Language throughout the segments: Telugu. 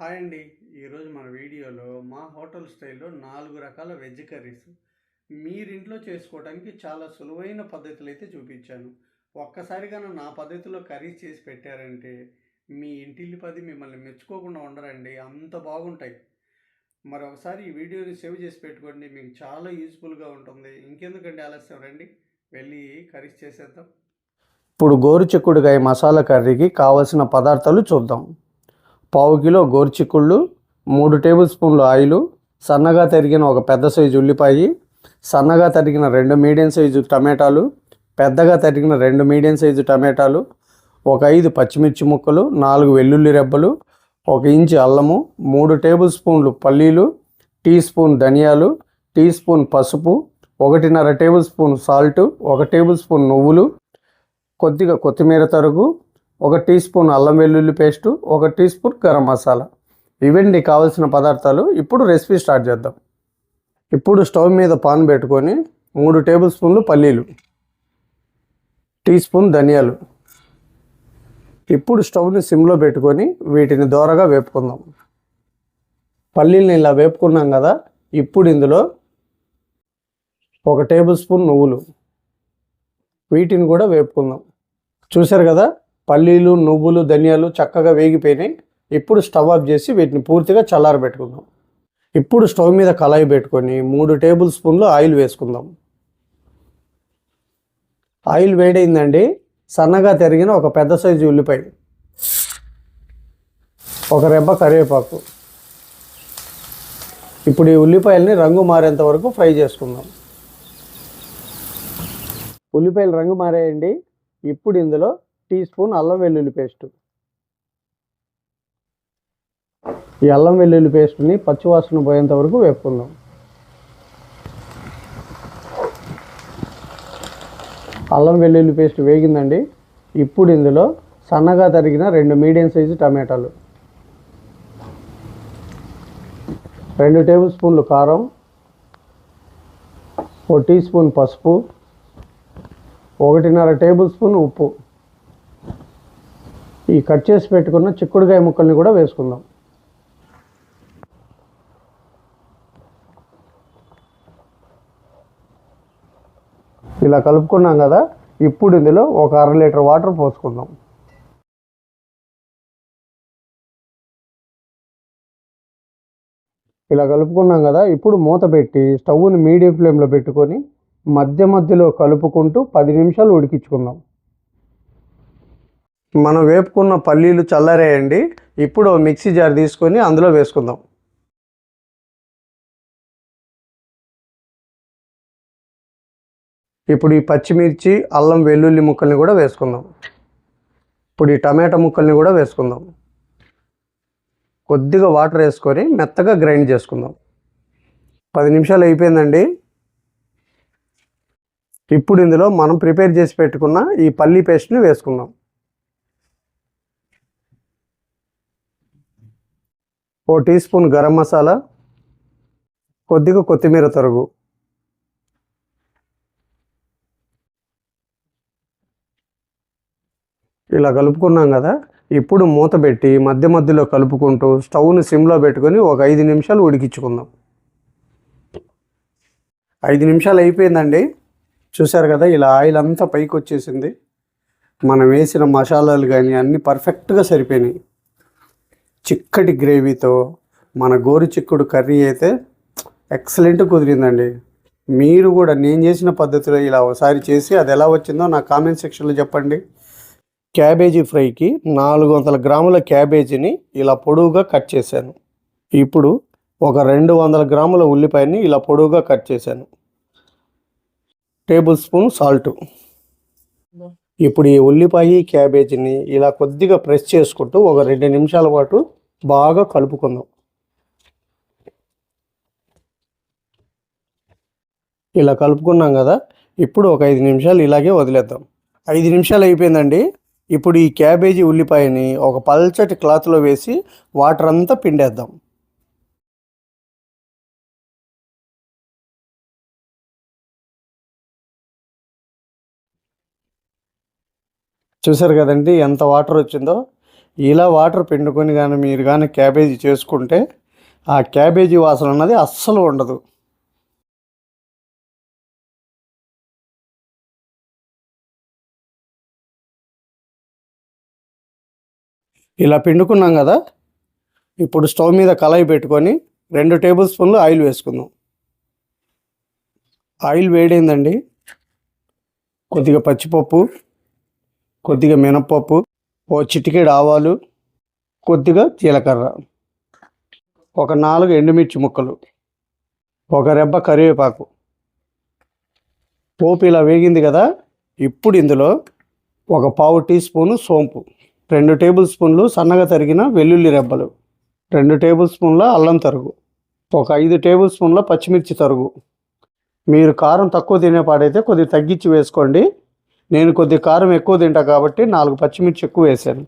హాయ్ అండి. ఈరోజు మన వీడియోలో మా హోటల్ స్టైల్లో నాలుగు రకాల వెజ్ కర్రీస్. మీరింట్లో చేసుకోవడానికి చాలా సులువైన పద్ధతులు అయితే చూపించాను. ఒక్కసారిగా నా పద్ధతిలో కర్రీస్ చేసి పెట్టారంటే మీ ఇంటిల్లి పది మిమ్మల్ని మెచ్చుకోకుండా ఉండరండి. అంత బాగుంటాయి. మరి ఒకసారి ఈ వీడియోని సేవ్ చేసి పెట్టుకోండి. మీకు చాలా యూజ్ఫుల్గా ఉంటుంది. ఇంకెందుకండి ఆలస్యం? రండి. వెళ్ళి కర్రీస్ చేసేద్దాం. ఇప్పుడు గోరుచిక్కుడుకాయ మసాలా కర్రీకి కావలసిన పదార్థాలు చూద్దాం. పావు కిలో గోరుచిక్కుళ్ళు మూడు టేబుల్ స్పూన్లు ఆయిలు సన్నగా తరిగిన ఒక పెద్ద సైజు ఉల్లిపాయ సన్నగా తరిగిన రెండు మీడియం సైజు టమాటాలు పెద్దగా తరిగిన రెండు మీడియం సైజు టమాటాలు ఒక ఐదు పచ్చిమిర్చి ముక్కలు నాలుగు వెల్లుల్లి రెబ్బలు ఒక ఇంచు అల్లము మూడు టేబుల్ స్పూన్లు పల్లీలు టీ స్పూన్ ధనియాలు టీ స్పూన్ పసుపు ఒకటిన్నర టేబుల్ స్పూన్ సాల్ట్ ఒక టేబుల్ స్పూన్ నువ్వులు కొద్దిగా కొత్తిమీర తరుగు ఒక టీ స్పూన్ అల్లం వెల్లుల్లి పేస్టు ఒక టీ స్పూన్ గరం మసాలా. ఇవండి కావాల్సిన పదార్థాలు. ఇప్పుడు రెసిపీ స్టార్ట్ చేద్దాం. ఇప్పుడు స్టవ్ మీద పాన్ పెట్టుకొని మూడు టేబుల్ స్పూన్లు పల్లీలు టీ స్పూన్ ధనియాలు. ఇప్పుడు స్టవ్ని సిమ్లో పెట్టుకొని వీటిని దోరగా వేపుకుందాం. పల్లీల్ని ఇలా వేపుకున్నాం కదా ఇప్పుడు ఇందులో ఒక టేబుల్ స్పూన్ నువ్వులు. వీటిని కూడా వేపుకుందాం. చూశారు కదా పల్లీలు నువ్వులు ధనియాలు చక్కగా వేగిపోయినాయి. ఇప్పుడు స్టవ్ ఆఫ్ చేసి వీటిని పూర్తిగా చల్లారబెట్టుకుందాం ఇప్పుడు స్టవ్ మీద కళాయి పెట్టుకొని మూడు టేబుల్ స్పూన్లు ఆయిల్ వేసుకుందాం. ఆయిల్ వేడైందండి. సన్నగా తరిగిన ఒక పెద్ద సైజు ఉల్లిపాయ. ఒక రెబ్బ కరివేపాకు. ఇప్పుడు ఈ ఉల్లిపాయల్ని రంగు మారేంత వరకు ఫ్రై చేసుకుందాం. ఉల్లిపాయలు రంగు మారాయండి. ఇప్పుడు ఇందులో టీ స్పూన్ అల్లం వెల్లుల్లి పేస్ట్. ఈ అల్లం వెల్లుల్లి పేస్ట్ని పచ్చివాసన పోయేంత వరకు వేపుకుందాం. అల్లం వెల్లుల్లి పేస్ట్ వేగిందండి. ఇప్పుడు ఇందులో సన్నగా తరిగిన రెండు మీడియం సైజు టమాటాలు. రెండు టేబుల్ స్పూన్లు కారం. ఓ టీ స్పూన్ పసుపు. ఒకటిన్నర టేబుల్ స్పూన్ ఉప్పు. ఈ కట్ చేసి పెట్టుకున్న చిక్కుడుకాయ ముక్కల్ని కూడా వేసుకుందాం. ఇలా కలుపుకున్నాం కదా ఇప్పుడు ఇందులో ఒక అర లీటర్ వాటర్ పోసుకుందాం. ఇలా కలుపుకున్నాం కదా ఇప్పుడు మూత పెట్టి స్టవ్ని మీడియం ఫ్లేమ్లో పెట్టుకొని మధ్య మధ్యలో కలుపుకుంటూ పది నిమిషాలు ఉడికించుకుందాం. మనం వేపుకున్న పల్లీలు చల్లారేయండి. ఇప్పుడు మిక్సీ జార్ తీసుకొని అందులో వేసుకుందాం. ఇప్పుడు ఈ పచ్చిమిర్చి అల్లం వెల్లుల్లి ముక్కల్ని కూడా వేసుకుందాం. ఇప్పుడు ఈ టమాటా ముక్కల్ని కూడా వేసుకుందాం. కొద్దిగా వాటర్ వేసుకొని మెత్తగా గ్రైండ్ చేసుకుందాం. పది నిమిషాలు అయిపోయిందండి. ఇప్పుడు ఇందులో మనం ప్రిపేర్ చేసి పెట్టుకున్న ఈ పల్లీ పేస్ట్ని వేసుకుందాం. ఓ టీ స్పూన్ గరం మసాలా కొద్దిగా కొత్తిమీర తరుగు. ఇలా కలుపుకున్నాం కదా ఇప్పుడు మూత పెట్టి మధ్య మధ్యలో కలుపుకుంటూ స్టవ్ని సిమ్లో పెట్టుకొని ఒక ఐదు నిమిషాలు ఉడికించుకుందాం. ఐదు నిమిషాలు అయిపోయిందండి. చూసారు కదా ఇలా ఆయిల్ అంతా పైకి వచ్చేసింది. మనం వేసిన మసాలాలు కానీ అన్నీ పర్ఫెక్ట్గా సరిపోయినాయి. చిక్కటి గ్రేవీతో మన గోరు చిక్కుడు కర్రీ అయితే ఎక్సలెంట్ కుదిరిందండి. మీరు కూడా నేను చేసిన పద్ధతిలో ఇలా ఒకసారి చేసి అది ఎలా వచ్చిందో నా కామెంట్ సెక్షన్లో చెప్పండి. క్యాబేజీ ఫ్రైకి నాలుగు వందల గ్రాముల క్యాబేజీని ఇలా పొడవుగా కట్ చేశాను. ఇప్పుడు ఒక రెండు వందల గ్రాముల ఉల్లిపాయని ఇలా పొడవుగా కట్ చేశాను. Tablespoon salt. ఇప్పుడు ఈ ఉల్లిపాయ క్యాబేజీని ఇలా కొద్దిగా ప్రెస్ చేసుకుంటూ ఒక రెండు నిమిషాల పాటు బాగా కలుపుకుందాం. ఇలా కలుపుకున్నాం కదా ఇప్పుడు ఒక ఐదు నిమిషాలు ఇలాగే వదిలేద్దాం. ఐదు నిమిషాలు అయిపోయిందండి. ఇప్పుడు ఈ క్యాబేజీ ఉల్లిపాయని ఒక పల్చటి క్లాత్లో వేసి వాటర్ అంతా పిండేద్దాం. చూసారు కదండి ఎంత వాటర్ వచ్చిందో. ఇలా వాటర్ పిండుకొని కానీ మీరు కానీ క్యాబేజీ చేసుకుంటే ఆ క్యాబేజీ వాసన అన్నది అస్సలు ఉండదు. ఇలా పిండుకున్నాం కదా ఇప్పుడు స్టవ్ మీద కళాయి పెట్టుకొని రెండు టేబుల్ స్పూన్లు ఆయిల్ వేసుకుందాం. ఆయిల్ వేడైందండి. కొద్దిగా పచ్చిపప్పు కొద్దిగా మినప్పప్పు ఓ చిటికెడు ఆవాలు కొద్దిగా జీలకర్ర. ఒక నాలుగు ఎండుమిర్చి ముక్కలు ఒక రెబ్బ కరివేపాకు. పోపు ఇలా వేగింది కదా ఇప్పుడు ఇందులో ఒక పావు టీ స్పూను సోంపు రెండు టేబుల్ స్పూన్లు సన్నగా తరిగిన వెల్లుల్లి రెబ్బలు రెండు టేబుల్ స్పూన్ల అల్లం తరుగు ఒక ఐదు టేబుల్ స్పూన్ల పచ్చిమిర్చి తరుగు. మీరు కారం తక్కువ తినేపాడైతే కొద్దిగా తగ్గించి వేసుకోండి. నేను కొద్ది కారం ఎక్కువ తింటా కాబట్టి నాలుగు పచ్చిమిర్చి ఎక్కువ వేసాను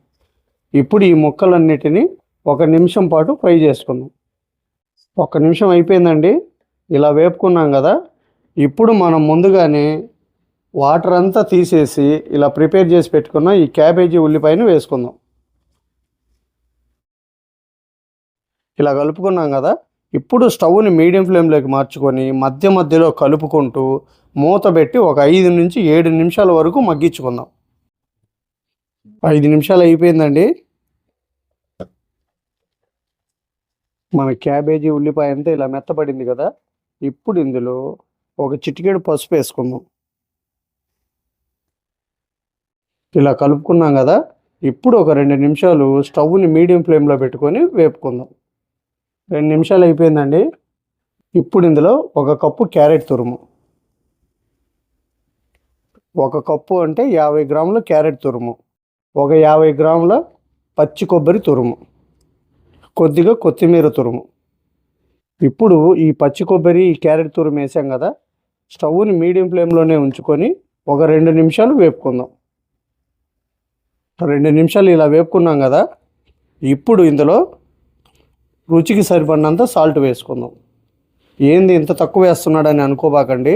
ఇప్పుడు ఈ ముక్కలన్నిటినీ ఒక నిమిషం పాటు ఫ్రై చేసుకుందాం. ఒక నిమిషం అయిపోయిందండి. ఇలా వేపుకున్నాం కదా. ఇప్పుడు మనం ముందుగానే వాటర్ అంతా తీసేసి ఇలా ప్రిపేర్ చేసి పెట్టుకున్న ఈ క్యాబేజీ ఉల్లిపాయను వేసుకుందాం. ఇలా కలుపుకున్నాం కదా. ఇప్పుడు స్టవ్ని మీడియం ఫ్లేమ్లోకి మార్చుకొని మధ్య మధ్యలో కలుపుకుంటూ మూత పెట్టి ఒక ఐదు నుంచి ఏడు నిమిషాల వరకు మగ్గించుకుందాం. ఐదు నిమిషాలు అయిపోయిందండి. మన క్యాబేజీ ఉల్లిపాయ అంతా ఇలా మెత్తపడింది కదా ఇప్పుడు ఇందులో ఒక చిటికెడు పసుపు వేసుకుందాం. ఇలా కలుపుకున్నాం కదా ఇప్పుడు ఒక రెండు నిమిషాలు స్టవ్ని మీడియం ఫ్లేమ్లో పెట్టుకొని వేపుకుందాం. రెండు నిమిషాలు అయిపోయిందండి. ఇప్పుడు ఇందులో ఒక కప్పు క్యారెట్ తురుము. ఒక కప్పు అంటే యాభై గ్రాముల క్యారెట్ తురుము. ఒక యాభై గ్రాముల పచ్చి కొబ్బరి తురుము. కొద్దిగా కొత్తిమీర తురుము. ఇప్పుడు ఈ పచ్చి కొబ్బరి ఈ క్యారెట్ తురుము వేసాం కదా స్టవ్ని మీడియం ఫ్లేమ్లోనే ఉంచుకొని ఒక రెండు నిమిషాలు వేపుకుందాం. రెండు నిమిషాలు ఇలా వేపుకున్నాం కదా ఇప్పుడు ఇందులో రుచికి సరిపడినంత సాల్ట్ వేసుకుందాం. ఏంది ఇంత తక్కువ వేస్తున్నాడని అనుకోబాకండి.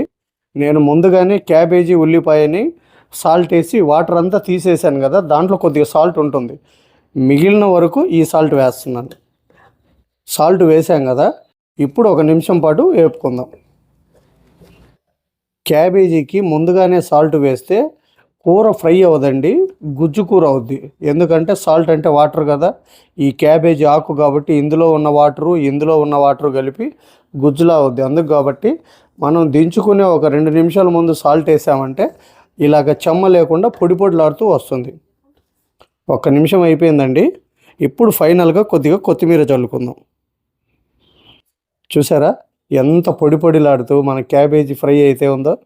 నేను ముందుగానే క్యాబేజీ ఉల్లిపాయని సాల్ట్ వేసి వాటర్ అంతా తీసేసాను కదా దాంట్లో కొద్దిగా సాల్ట్ ఉంటుంది. మిగిలిన వరకు ఈ సాల్ట్ వేస్తున్నాను. సాల్ట్ వేసాం కదా ఇప్పుడు ఒక నిమిషం పాటు వేపుకుందాం. క్యాబేజీకి ముందుగానే సాల్ట్ వేస్తే కూర ఫ్రై అవ్వదండి గుజ్జు కూర అవుద్ది. ఎందుకంటే సాల్ట్ అంటే వాటర్ కదా. ఈ క్యాబేజీ ఆకు కాబట్టి ఇందులో ఉన్న వాటరు ఇందులో ఉన్న వాటరు కలిపి గుజ్జులా అవుద్ది అందుకు కాబట్టి మనం దించుకునే ఒక రెండు నిమిషాల ముందు సాల్ట్ వేసామంటే ఇలాగ చెమ్మ లేకుండా పొడి పొడిలాడుతూ వస్తుంది. ఒక నిమిషం అయిపోయిందండి. ఇప్పుడు ఫైనల్గా కొద్దిగా కొత్తిమీర చల్లుకుందాం. చూసారా? ఎంత పొడి పొడిలాడుతూ మన క్యాబేజీ ఫ్రై అయితే ఉందో.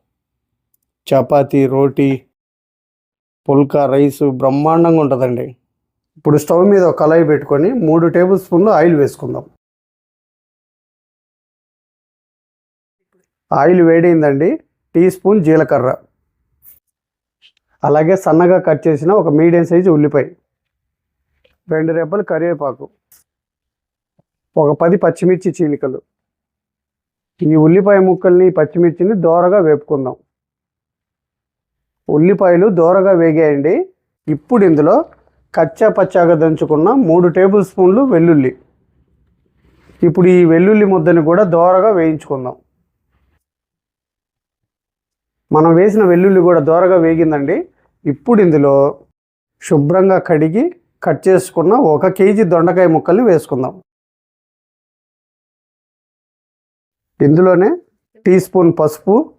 చపాతీ రోటీ పుల్కా రైస్ బ్రహ్మాండంగా ఉంటుందండి. ఇప్పుడు స్టవ్ మీద ఒక కళాయి పెట్టుకొని మూడు టేబుల్ స్పూన్లు ఆయిల్ వేసుకుందాం. ఆయిల్ వేడైందండి. టీ స్పూన్ జీలకర్ర. అలాగే సన్నగా కట్ చేసిన ఒక మీడియం సైజు ఉల్లిపాయ. రెండు రెబ్బలు కరివేపాకు. ఒక పది పచ్చిమిర్చి చీలికలు. ఈ ఉల్లిపాయ ముక్కల్ని పచ్చిమిర్చిని దోరగా వేపుకుందాం. ఉల్లిపాయలు దోరగా వేగాయండి. ఇప్పుడు ఇందులో కచ్చా పచ్చాగా దంచుకున్న మూడు టేబుల్ స్పూన్లు వెల్లుల్లి. ఇప్పుడు ఈ వెల్లుల్లి ముద్దని కూడా దోరగా వేయించుకుందాం. మనం వేసిన వెల్లుల్లి కూడా దోరగా వేగిందండి. ఇప్పుడు ఇందులో శుభ్రంగా కడిగి కట్ చేసుకున్న ఒక కేజీ దొండకాయ ముక్కల్ని వేసుకుందాం. ఇందులోనే టీ స్పూన్ పసుపు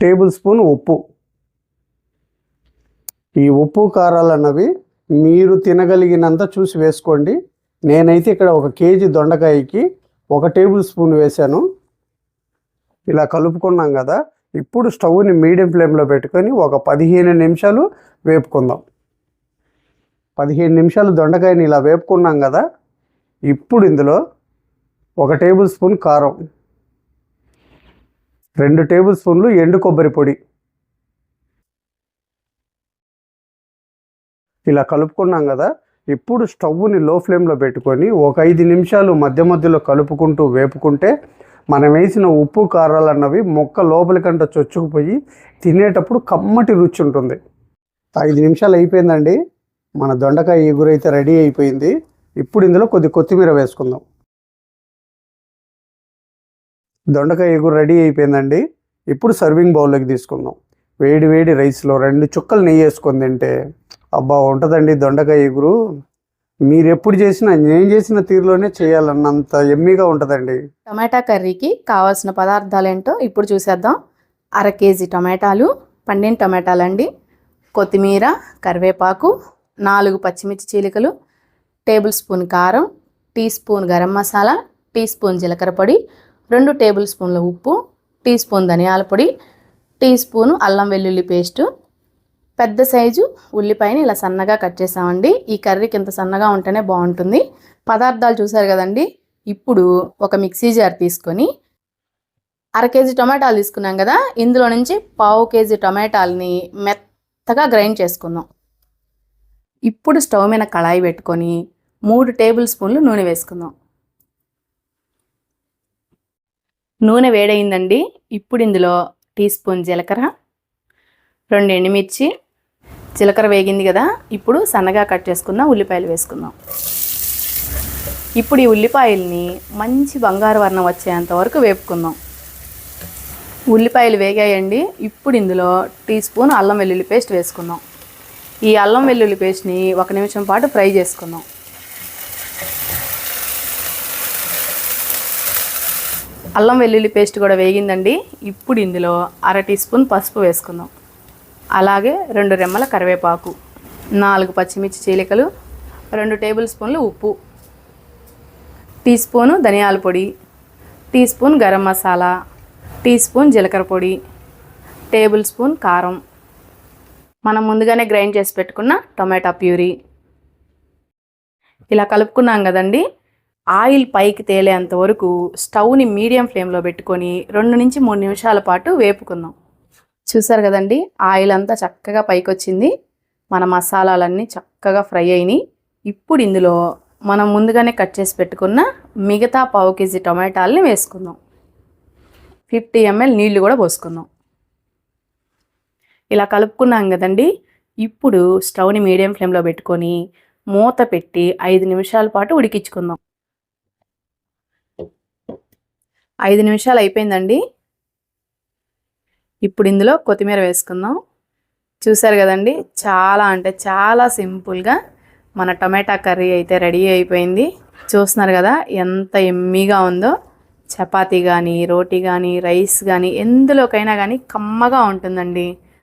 టేబుల్ స్పూన్ ఉప్పు. ఈ ఉప్పు కారాలు అన్నవి మీరు తినగలిగినంత చూసి వేసుకోండి. నేనైతే ఇక్కడ ఒక కేజీ దొండకాయకి ఒక టేబుల్ స్పూన్ వేశాను. ఇలా కలుపుకున్నాం కదా ఇప్పుడు స్టవ్ని మీడియం ఫ్లేమ్లో పెట్టుకొని ఒక పదిహేను నిమిషాలు వేపుకుందాం. పదిహేను నిమిషాలు దొండకాయని ఇలా వేపుకున్నాం కదా ఇప్పుడు ఇందులో ఒక టేబుల్ స్పూన్ కారం రెండు టేబుల్ స్పూన్లు ఎండు కొబ్బరి పొడి. ఇలా కలుపుకున్నాం కదా ఇప్పుడు స్టవ్ని లో ఫ్లేమ్లో పెట్టుకొని ఒక ఐదు నిమిషాలు మధ్య మధ్యలో కలుపుకుంటూ వేపుకుంటే మనం వేసిన ఉప్పు కారాలు అన్నవి మొక్క లోపలికంట చొచ్చుకుపోయి తినేటప్పుడు కమ్మటి రుచి ఉంటుంది. ఐదు నిమిషాలు అయిపోయిందండి. మన దొండకాయ ఎగురైతే రెడీ అయిపోయింది. ఇప్పుడు ఇందులో కొద్ది కొత్తిమీర వేసుకుందాం. దొండకాయ ఎగురు రెడీ అయిపోయిందండి. ఇప్పుడు సర్వింగ్ బౌల్లోకి తీసుకుందాం. వేడి వేడి రైస్లో రెండు చుక్కలు నెయ్యి వేసుకొని తింటే అబ్బా ఉంటుందండి దొండకాయ ఎగురు. మీరు ఎప్పుడు చేసినా నేను చేసిన తీరులోనే చేయాలన్నంత ఎమ్మిగా ఉంటుందండి. టమాటా కర్రీకి కావాల్సిన పదార్థాలు ఏంటో ఇప్పుడు చూసేద్దాం. అర కేజీ టమాటాలు పండిన టమాటాలు అండి కొత్తిమీర కరివేపాకు నాలుగు పచ్చిమిర్చి చీలికలు టేబుల్ స్పూన్ కారం teaspoon garam masala teaspoon జీలకర్ర పొడి రెండు టేబుల్ స్పూన్ల ఉప్పు టీ స్పూన్ ధనియాల పొడి టీ స్పూన్ అల్లం వెల్లుల్లి పేస్టు పెద్ద సైజు ఉల్లిపాయని ఇలా సన్నగా కట్ చేసామండి. ఈ కర్రీకి ఇంత సన్నగా ఉంటేనే బాగుంటుంది. పదార్థాలు చూసారు కదండి? ఇప్పుడు ఒక మిక్సీ జార్ తీసుకొని అర కేజీ టమాటాలు తీసుకున్నాం కదా? ఇందులో నుంచి పావు కేజీ టమాటాలని మెత్తగా గ్రైండ్ చేసుకుందాం. ఇప్పుడు స్టవ్ మీద కళాయి పెట్టుకొని మూడు టేబుల్ స్పూన్లు నూనె వేసుకుందాం. నూనె వేడైందండి ఇప్పుడు ఇందులో టీ స్పూన్ జీలకర్ర రెండు ఎండుమిర్చి జీలకర్ర వేగింది కదా ఇప్పుడు సన్నగా కట్ చేసుకుందాం ఉల్లిపాయలు వేసుకుందాం. ఇప్పుడు ఈ ఉల్లిపాయల్ని మంచి బంగారు వర్ణం వచ్చేంత వరకు వేపుకుందాం. ఉల్లిపాయలు వేగాయండి ఇప్పుడు ఇందులో టీ స్పూన్ అల్లం వెల్లుల్లి పేస్ట్ వేసుకుందాం. ఈ అల్లం వెల్లుల్లి పేస్ట్ని ఒక నిమిషం పాటు ఫ్రై చేసుకుందాం. అల్లం వెల్లుల్లి పేస్ట్ కూడా వేగిందండి ఇప్పుడు ఇందులో అర టీ స్పూన్ పసుపు వేసుకుందాం. అలాగే రెండు రెమ్మల కరివేపాకు నాలుగు పచ్చిమిర్చి చీలికలు రెండు టేబుల్ స్పూన్లు ఉప్పు టీ స్పూను ధనియాల పొడి teaspoon garam masala teaspoon జీలకర్ర పొడి టేబుల్ స్పూన్ కారం. మనం ముందుగానే గ్రైండ్ చేసి పెట్టుకున్న టొమాటో ప్యూరీ. ఇలా కలుపుకున్నాం కదండి. ఆయిల్ పైకి తేలేంత వరకు స్టవ్ని మీడియం ఫ్లేమ్లో పెట్టుకొని రెండు నుంచి మూడు నిమిషాల పాటు వేపుకుందాం. చూసారు కదండి? ఆయిల్ అంతా చక్కగా పైకి వచ్చింది మన మసాలాలన్నీ చక్కగా ఫ్రై అయినాయి. ఇప్పుడు ఇందులో మనం ముందుగానే కట్ చేసి పెట్టుకున్న మిగతా పావు కేజీ టొమాటాలని వేసుకుందాం. ఫిఫ్టీ ఎంఎల్ నీళ్ళు కూడా పోసుకుందాం. ఇలా కలుపుకున్నాం కదండి? ఇప్పుడు స్టవ్ని మీడియం ఫ్లేమ్లో పెట్టుకొని మూత పెట్టి ఐదు నిమిషాల పాటు ఉడికించుకుందాం. ఐదు నిమిషాలు అయిపోయిందండి. ఇప్పుడు ఇందులో కొత్తిమీర వేసుకుందాం. చూసారు కదండి? చాలా అంటే చాలా సింపుల్గా మన టమాటా కర్రీ అయితే రెడీ అయిపోయింది. చూస్తున్నారు కదా? ఎంత ఎమ్మీగా ఉందో. చపాతీ కానీ రోటీ కానీ రైస్ కానీ ఎందులోకైనా కానీ కమ్మగా ఉంటుందండి.